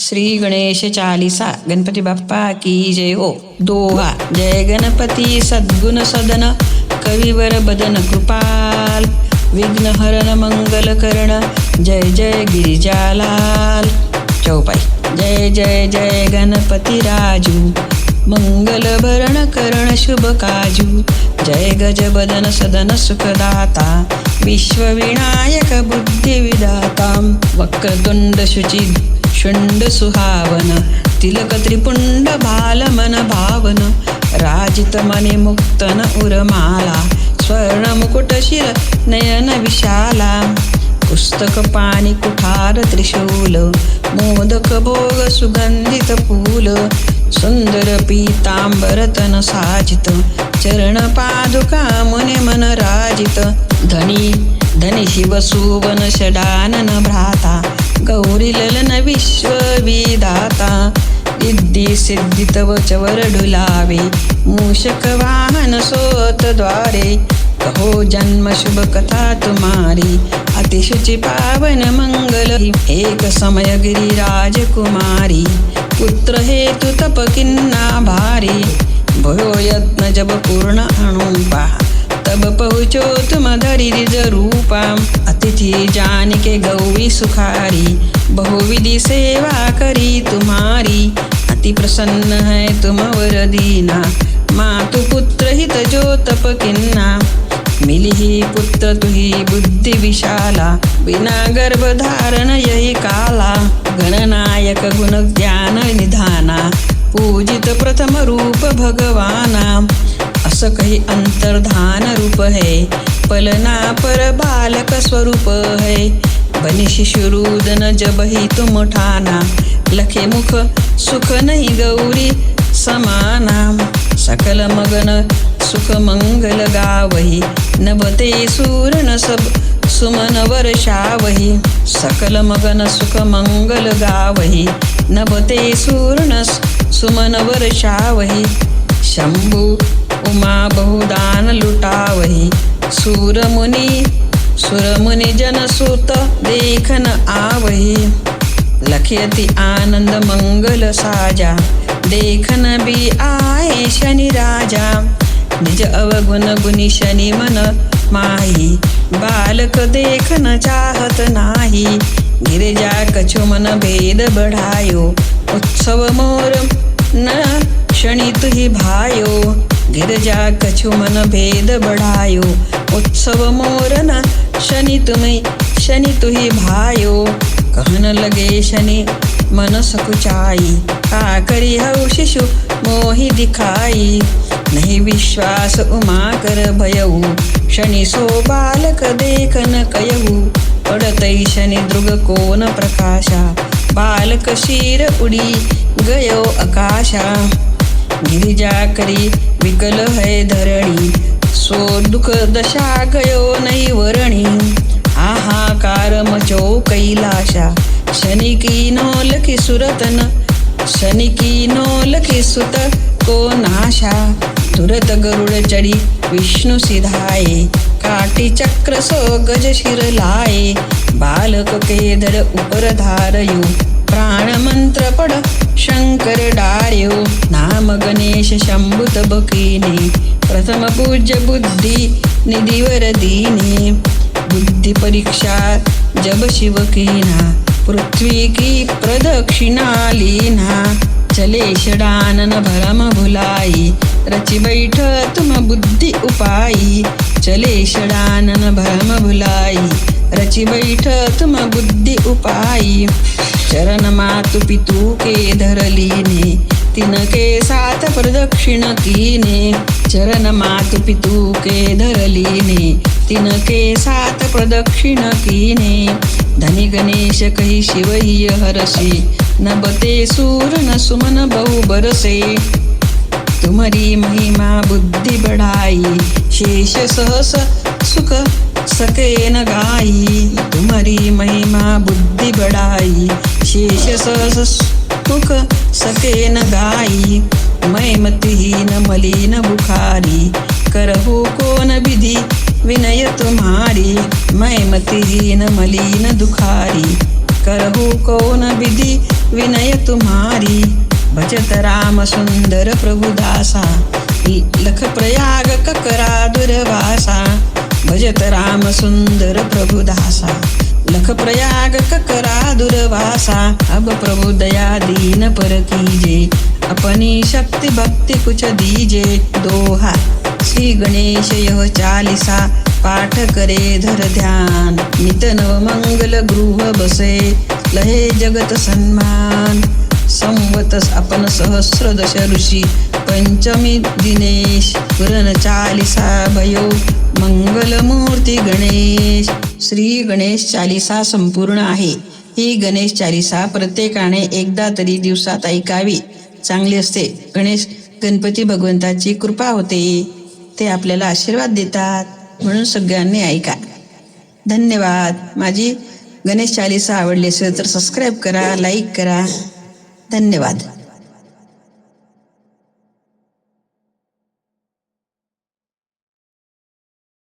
श्री गणेश चालिसा गणपती बाप्पा की जय हो. दोहा जय गणपती सद्गुण सदन कविवर बदन कृपाल विघ्नहरण मंगल करण जय जय गिरिजालाल. चौपाई जय जय जय गणपती राजू मंगल भरण करण शुभ काजू जय गजबदन सदन सुखदाता विश्वविनायक बुद्धिविदाता वक्रतुंड शुचि शुंड सुहावन तिलक त्रिपुंड बालमन भावन राजित मने मुक्तन उरमाला स्वर्ण मुकुट शिर नयन विशाला पुस्तक पाणी कुठार त्रिशूल मोदक भोग सुगंधित फूल सुंदर पीतांबर तन साजित चरण पादुका मुने मन राजित धनी धनी शिव सुवन षडानन भ्राता गौरी विश्वविधाता विश्वविदाता सिद्धी तव चवर डुलावे मूषक वाहन सोत द्वारे कहो जन्म शुभ कथा तुम्हारी. अतिशुचि पावन मंगल एक समय गिरिराज कुमारी पुत्र हेतु तप किन्ना भारी. भयो यत्न जब पूर्ण अणुपा तब पहुँचो तुम धरि निज अतिथि जान के गौरी सुखारी बहुविधि सेवा करी तुम्हारी। अति प्रसन्न है तुम वर दीना मातु पुत्र हित जो तप किन्ना। मिली ही पुत्र तुही बुद्धि विशाला बिना गर्भ धारण यही काला। गणनायक गुण ज्ञान निधाना पूजित प्रथम रूप भगवाना। असं काही अंतर्धान रूप है. पलना पर बालक स्वरूप है. बनी शिशुरुदन जब ही तुम ठाना. लखे मुख सुख नहीं गौरी समाना. सकल मगन सुख मंगल गावही. नभते सूरन सब सुमन वर्षावही. सकल मगन सुख मंगल गावही. नभते सूरन सुमन वर्षावही. शंभू उमा बहुदान लुटावही. सूरमुनी सुरमुनि जनसूत देखन आवही. लखयति आनंद मंगल साजा देखन भी आए शनि राजा. निज अवगुण गुणी शनि मन माही. बालक देखन चाहत नाही. गिरिजा कछु मन भेद बढ़ायो. उत्सव मोर न शनि तुही भायो. गिरजा कछु मन भेद बढ़ायो। उत्सव मोर न शनि तुम्ही शनि तुही भायो। कहन लगे शनि मन सकुचाई। का करी हऊ शिशु मोहि दिखाई। नहीं विश्वास उमा कर भयऊ। शनि सो बालक देखन कयऊ पडतई शनि दृग कोन प्रकाशा। बालक शीर उडी गयो आकाशा गिरिजा करी विकल है धरणी सो दुख दशा गयो नाही वरणी. आहाकार मचो कैलाशा शनि की नो लखी सुरतन शनि की नो लखी सुत को नाशा. तुरत गरुड चढी विष्णु सिधाये काटी चक्र सो गज शिर बालक केदर उपर धारयो प्राण मंत्र पड शंकर डार्यो. नाम गणेश शंभुत बकीने प्रथम पूज्य बुद्धी निधिवर दीने. बुद्धि परीक्षा जब शिव कीना पृथ्वी की प्रदक्षिणा लीना. चले षडानन भरम भुलाई. रचि बैठ तुम बुद्धि उपायी चले षडानन भ्रम भुलाई। रचि बैठ तुम बुद्धि उपायी चरण मातु पितु के धरलीने तिनके सात प्रदक्षिण कीने। चरण मातु पितु के धरलीने तिनके सात प्रदक्षिण कीने। धनी गणेश कही शिवही हरसे। नबते सूर न सुमन बहु बरसे। तुम्हारी महिमा बुद्धि बढ़ाई शेष सहस सुख सके न गाई। तुम्हारी महिमा बुद्धि बढ़ाई शेष सहस सुख सके न गाई। मैं मलिन बुखारी करहु कोन विधि विनय तुम्हारी। मैं मलिन दुखारी करहु कौन विधि विनय तुम्हारी। भजत राम सुंदर प्रभुदासा लख प्रयाग ककरा दुर्वासा. भजत राम सुंदर प्रभुदासा लख प्रयाग ककरा दुर्वासा. अब प्रभु दया दीन पर कीजे अपनी शक्ति भक्ति कुछ दीजे. दोहा श्री गणेश यह चालिसा पाठ करे धर ध्यान. नित नव मंगल गृह बसे लहे जगत सन्मान. संवतस आपण सहस्र दश ऋषी. पंचमी दिनेश पुरण चालिसा भयो. मंगलमूर्ती गणेश. श्री गणेश चालिसा संपूर्ण आहे. ही गणेश चालिसा प्रत्येकाने एकदा तरी दिवसात ऐकावी. चांगली असते. गणेश गणपती भगवंताची कृपा होते. ते आपल्याला आशीर्वाद देतात. म्हणून सगळ्यांनी ऐका. धन्यवाद. माझी गणेश चालिसा आवडली असेल तर सबस्क्राईब करा लाईक करा. धन्यवाद.